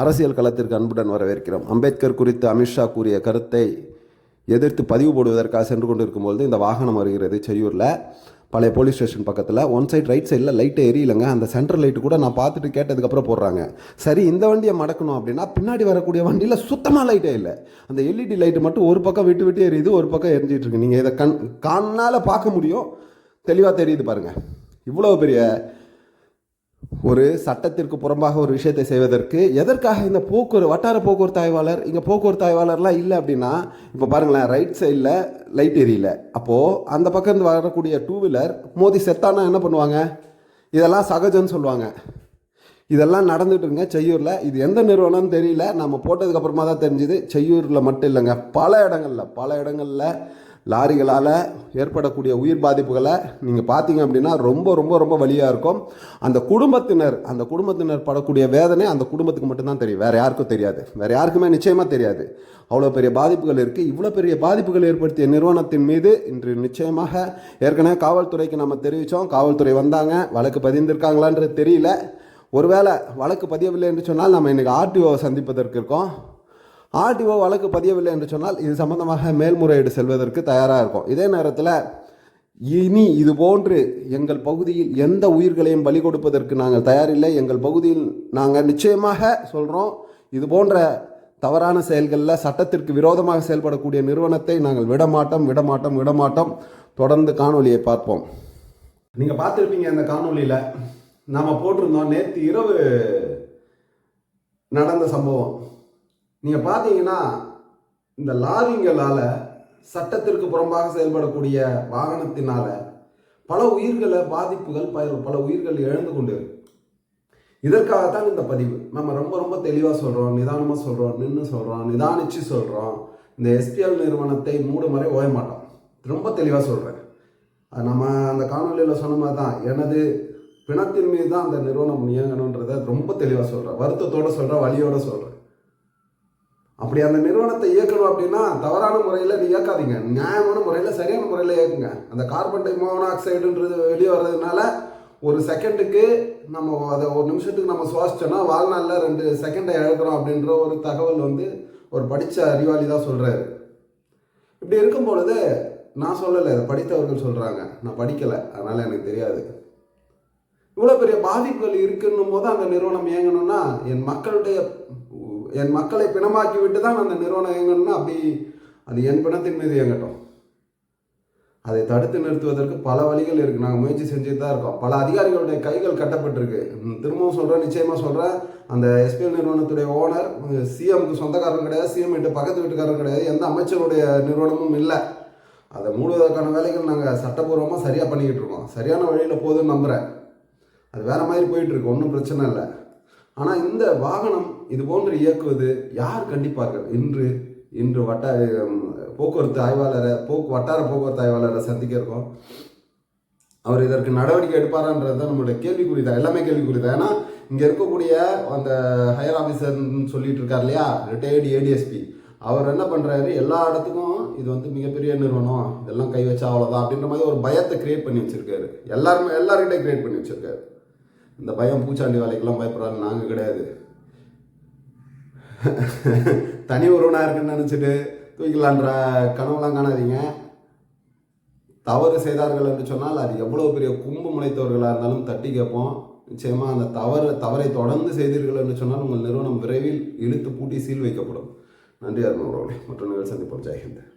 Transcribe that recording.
அரசியல் களத்திற்கு அன்புடன் வரவேற்கிறோம். அம்பேத்கர் குறித்து அமித்ஷா கூறிய கருத்தை எதிர்த்து பதிவு போடுவதற்காக சென்று கொண்டிருக்கும்பொழுது இந்த வாகனம் வருகிறது செய்யூரில் பழைய போலீஸ் ஸ்டேஷன் பக்கத்தில். ஒன் சைட் ரைட் சைடில் லைட்டு எரியலைங்க அந்த சென்ட்ரல் லைட்டு கூட நான் பார்த்துட்டு கேட்டதுக்கப்புறம் போடுறாங்க. சரி இந்த வண்டியை மடக்கணும் அப்படின்னா பின்னாடி வரக்கூடிய வண்டியில் சுத்தமாக லைட்டே இல்லை. அந்த எல்இடி லைட்டு மட்டும் ஒரு பக்கம் விட்டு விட்டு எரியுது ஒரு பக்கம் எரிஞ்சிட்டு இருக்கு. நீங்கள் இதை கண் கண்ணால் பார்க்க முடியும். தெளிவாக தெரியுது பாருங்கள் இவ்வளோ பெரிய ஒரு சட்டத்திற்கு புறம்பாக ஒரு விஷயத்தை செய்வதற்கு எதற்காக இந்த போக்குவரத்து வட்டார போக்குவரத்து ஆய்வாளர் இங்கே போக்குவரத்து ஆய்வாளர்லாம் இல்லை அப்படின்னா இப்போ பாருங்களேன் ரைட் சைடில் லைட் எரியல அப்போது அந்த பக்கம் இருந்து வரக்கூடிய டூ வீலர் மோதி செத்தானா என்ன பண்ணுவாங்க? இதெல்லாம் சகஜம்னு சொல்லுவாங்க. இதெல்லாம் நடந்துட்டு இருங்க செய்யூரில். இது எந்த நிறுவனம்னு தெரியல. நம்ம போட்டதுக்கப்புறமா தான் தெரிஞ்சுது செய்யூரில் மட்டும் இல்லைங்க. பல இடங்களில் பல இடங்களில் லாரிகளால் ஏற்படக்கூடிய உயிர் பாதிப்புகளை நீங்கள் பார்த்தீங்க அப்படின்னா ரொம்ப ரொம்ப ரொம்ப வழியாக இருக்கும். அந்த குடும்பத்தினர் அந்த குடும்பத்தினர் படக்கூடிய வேதனை அந்த குடும்பத்துக்கு மட்டும்தான் தெரியும். வேறு யாருக்கும் தெரியாது. வேறு யாருக்குமே நிச்சயமாக தெரியாது. அவ்வளோ பெரிய பாதிப்புகள் இருக்குது இவ்வளோ பெரிய பாதிப்புகள் ஏற்படுத்திய நிறுவனத்தின் மீது இன்று நிச்சயமாக ஏற்கனவே காவல்துறைக்கு நம்ம தெரிவித்தோம் காவல்துறை வந்தாங்க. வழக்கு பதிந்திருக்காங்களான்றது தெரியல. ஒருவேளை வழக்கு பதியவில்லை என்று சொன்னால் நம்ம இன்றைக்கி ஆர்டிஓவை சந்திப்பதற்கு இருக்கோம். ஆர்டிஓ வழக்கு பதியவில்லை என்று சொன்னால் இது சம்பந்தமாக மேல்முறையீடு செல்வதற்கு தயாராக இருக்கும். இதே நேரத்தில் இனி இது போன்று எங்கள் பகுதியில் எந்த உயிர்களையும் பலி கொடுப்பதற்கு நாங்கள் தயாரில்லை. எங்கள் பகுதியில் நாங்கள் நிச்சயமாக சொல்கிறோம் இது போன்ற தவறான செயல்களில் சட்டத்திற்கு விரோதமாக செயல்படக்கூடிய நிறுவனத்தை நாங்கள் விடமாட்டோம் விடமாட்டோம் விடமாட்டோம். தொடர்ந்து காணொலியை பார்ப்போம். நீங்கள் பார்த்துருப்பீங்க அந்த காணொலியில் நாம் போட்டிருந்தோம் நேற்று இரவு நடந்த சம்பவம். நீங்கள் பார்த்தீங்கன்னா இந்த லாரிங்களால் சட்டத்திற்கு புறம்பாக செயல்படக்கூடிய வாகனத்தினால பல உயிர்களை பாதிப்புகள் பல பல உயிர்கள் இழந்து கொண்டு இதற்காகத்தான் இந்த பதிவு. நம்ம ரொம்ப ரொம்ப தெளிவாக சொல்கிறோம் நிதானமாக சொல்கிறோம் நின்று சொல்கிறோம் நிதானிச்சு சொல்கிறோம் இந்த எஸ்பிஎல் நிறுவனத்தை மூடும் முறை ஓய மாட்டோம். ரொம்ப தெளிவாக சொல்கிறேன் அது நம்ம அந்த காணொலியில் சொன்ன மாதிரி தான். எனது பிணத்தின் மீது தான் அந்த நிறுவனம் இயங்கணுன்றதை ரொம்ப தெளிவாக சொல்கிறேன் வருத்தத்தோடு சொல்கிறேன் வழியோடு சொல்கிறேன் அப்படி அந்த நிறுவனத்தை இயக்கணும் அப்படின்னா தவறான முறையில் நீ இயக்காதீங்க. நியாயமான முறையில் சரியான முறையில் இயக்குங்க. அந்த கார்பன் டை மோனாக்சைடுன்றது வெளியே வர்றதுனால ஒரு செகண்டுக்கு நம்ம அதை ஒரு நிமிஷத்துக்கு நம்ம சுவாசிச்சோன்னா வாழ்நாளில் ரெண்டு செகண்டை இழக்கிறோம் அப்படின்ற ஒரு தகவல் வந்து ஒரு படித்த அறிவாளி தான் சொல்கிறாரு இப்படி இருக்கும் பொழுது நான் சொல்லலை அதை படித்தவர்கள் சொல்கிறாங்க நான் படிக்கலை அதனால் எனக்கு தெரியாது. இவ்வளோ பெரிய பாதிப்புகள் இருக்குன்னும் போது அந்த நிறுவனம் இயங்கணும்னா என் மக்களுடைய என் மக்களை பிணமாக்கி விட்டு தான் அந்த நிறுவனம் இயங்கணும்னா அப்படி அது என் பிணத்தின் மீது இயங்கட்டும். அதை தடுத்து நிறுத்துவதற்கு பல வழிகள் இருக்குது நாங்கள் முயற்சி செஞ்சுட்டு தான் இருக்கோம். பல அதிகாரிகளுடைய கைகள் கட்டப்பட்டிருக்கு. திரும்பவும் சொல்கிறேன் நிச்சயமாக சொல்கிறேன் அந்த எஸ்பிஎல் நிறுவனத்துடைய ஓனர் சிஎம்க்கு சொந்தக்காரன் கிடையாது சிஎம் கிட்ட பக்கத்து வீட்டுக்காரன் கிடையாது எந்த அமைச்சருடைய நிறுவனமும் இல்லை. அதை மூடுவதற்கான வேலைகள் நாங்கள் சட்டப்பூர்வமாக சரியாக பண்ணிக்கிட்டு இருக்கோம். சரியான வழியில் போதுன்னு நம்புகிறேன் அது வேறு மாதிரி போயிட்டுருக்கு ஒன்றும் பிரச்சனை இல்லை. ஆனால் இந்த வாகனம் இது போன்று இயக்குவது யார் கண்டிப்பார்கள்? இன்று இன்று வட்ட போக்குவரத்து ஆய்வாளரை போக்கு வட்டார போக்குவரத்து ஆய்வாளரை சந்திக்க இருக்கோம் அவர் இதற்கு நடவடிக்கை எடுப்பாரான்றது தான் நம்மளுடைய கேள்விக்குறி தான். எல்லாமே கேள்விக்குறி தான். ஏன்னா இங்கே இருக்கக்கூடிய அந்த ஹையர் ஆஃபீஸர்னு சொல்லிட்டு இருக்கார் இல்லையா? ரிட்டையர்டு ஏடிஎஸ்பி அவர் என்ன பண்ணுறாரு எல்லா இடத்துக்கும் இது வந்து மிகப்பெரிய நிறுவனம். இதெல்லாம் கை வச்சா அவ்வளோதான் அப்படின்ற மாதிரி ஒரு பயத்தை கிரியேட் பண்ணி வச்சுருக்காரு. எல்லாருமே எல்லாருக்கிட்டையும் கிரியேட் பண்ணி வச்சுருக்காரு. இந்த பயம் பூச்சாண்டி வேலைக்கெல்லாம் பயப்படுறாரு நாங்கள் கிடையாது. தனி ஒருவனாக இருக்குன்னு நினச்சிட்டு தூக்கலான்ற கனவுலாம் காணாதீங்க. தவறு செய்தார்கள் என்று சொன்னால் அது எவ்வளோ பெரிய கும்பு முளைத்தவர்களாக இருந்தாலும் தட்டி கேட்போம். நிச்சயமாக அந்த தவறு தவறை தொடர்ந்து செய்தீர்கள் என்று சொன்னால் உங்கள் நிறுவனம் விரைவில் இழுத்து பூட்டி சீல் வைக்கப்படும். நன்றி அருண் அவர்களே மற்ற நிகழ்ச்சி சந்திப்போம். ஜெயஹிந்த்